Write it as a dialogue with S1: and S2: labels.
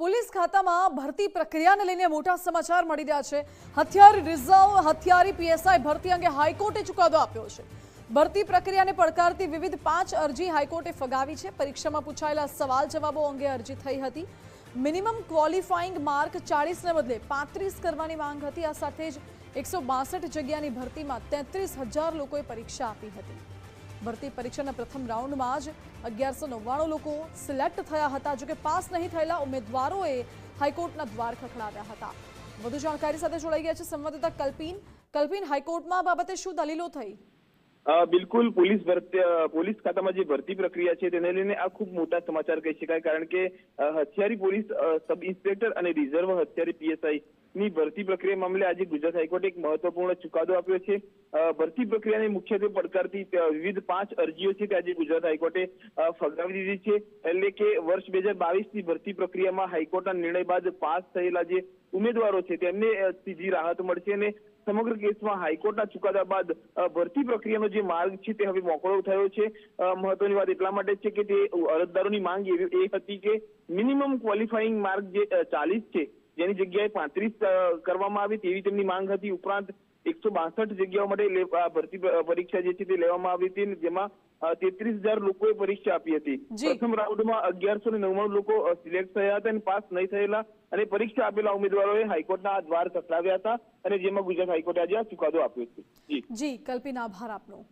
S1: Police ખાતામાં ભરતી પ્રક્રિયાને લઈને મોટા સમાચાર મળી રહ્યા છે. હથિયાર રિઝર્વ, હથિયારી પીએસઆઈ ભરતી અંગે હાઈકોર્ટે ચુકાદો આપ્યો છે. ભરતી પ્રક્રિયાને પડકારતી વિવિધ પાંચ અરજી હાઈકોર્ટે ફગાવી છે. પરીક્ષામાં પૂછાયેલા સવાલ જવાબો અંગે અરજી થઈ હતી. મિનિમમ ક્વોલિફાઈંગ માર્ક ચાળીસને બદલે પાંત્રીસ કરવાની માંગ હતી. આ સાથે જ એકસો જગ્યાની ભરતીમાં તેત્રીસ હજાર લોકોએ પરીક્ષા આપી હતી. ભરતી પરીક્ષાના પ્રથમ રાઉન્ડમાં જ અગિયારસો નવ્વાણું લોકો સિલેક્ટ થયા હતા, જોકે પાસ નહીં થયેલા ઉમેદવારોએ હાઈકોર્ટના દ્વાર ખખડાવ્યા હતા. વધુ જાણકારી સાથે જોડાઈ ગયા છે સંવાદદાતા કલ્પિન. કલ્પિન, હાઈકોર્ટમાં બાબતે શું દલીલો થઈ?
S2: બિલકુલ પોલીસ પોલીસ ખાતામાં જે ભરતી પ્રક્રિયા છે તેને લઈને આ ખૂબ મોટા સમાચાર કહી શકાય કારણ કે હથિયારી પોલીસ સબ ઇન્સ્પેક્ટર અને રિઝર્વ હથિયારી પીએસઆઈ ની ભરતી પ્રક્રિયા મામલે આજે ગુજરાત હાઈકોર્ટે એક મહત્વપૂર્ણ ચુકાદો આપ્યો છે. ભરતી પ્રક્રિયાને મુખ્યત્વે પડકારતી વિવિધ પાંચ અરજીઓ છે તે આજે ગુજરાત હાઈકોર્ટે ફગાવી દીધી છે. એટલે કે વર્ષ બે હજાર બાવીસની ભરતી પ્રક્રિયામાં હાઈકોર્ટના નિર્ણય બાદ પાસ થયેલા જે ઉમેદવારો છે તેમને સીધી રાહત મળશે અને સમગ્ર કેસમાં હાઈકોર્ટના ચુકાદા બાદ ભરતી પ્રક્રિયાનો જે માર્ગ છે તે હવે મોકળો થયો છે. મહત્વની વાત એટલા માટે છે કે તે અરજદારોની માંગ એ હતી કે મિનિમમ ક્વોલિફાઈંગ માર્ક જે ચાલીસ છે જેની જગ્યાએ પાંત્રીસ કરવામાં આવી તેવી તેમની માંગ હતી. ઉપરાંત એકસો બાસઠ જગ્યાઓ માટે ભરતી પરીક્ષા જે છે તે લેવામાં આવી હતી જેમાં તેત્રીસ હજાર લોકોએ પરીક્ષા આપી હતી. પ્રથમ રાઉન્ડમાં અગિયારસો ને નવ્વાણું લોકો સિલેક્ટ થયા હતા અને પાસ નહીં થયેલા અને પરીક્ષા આપેલા ઉમેદવારોએ હાઈકોર્ટના દ્વાર ટકરાવ્યા હતા અને જેમાં ગુજરાત હાઈકોર્ટે આજે આ ચુકાદો આપ્યો છે. જી.
S1: જી આભાર આપનો.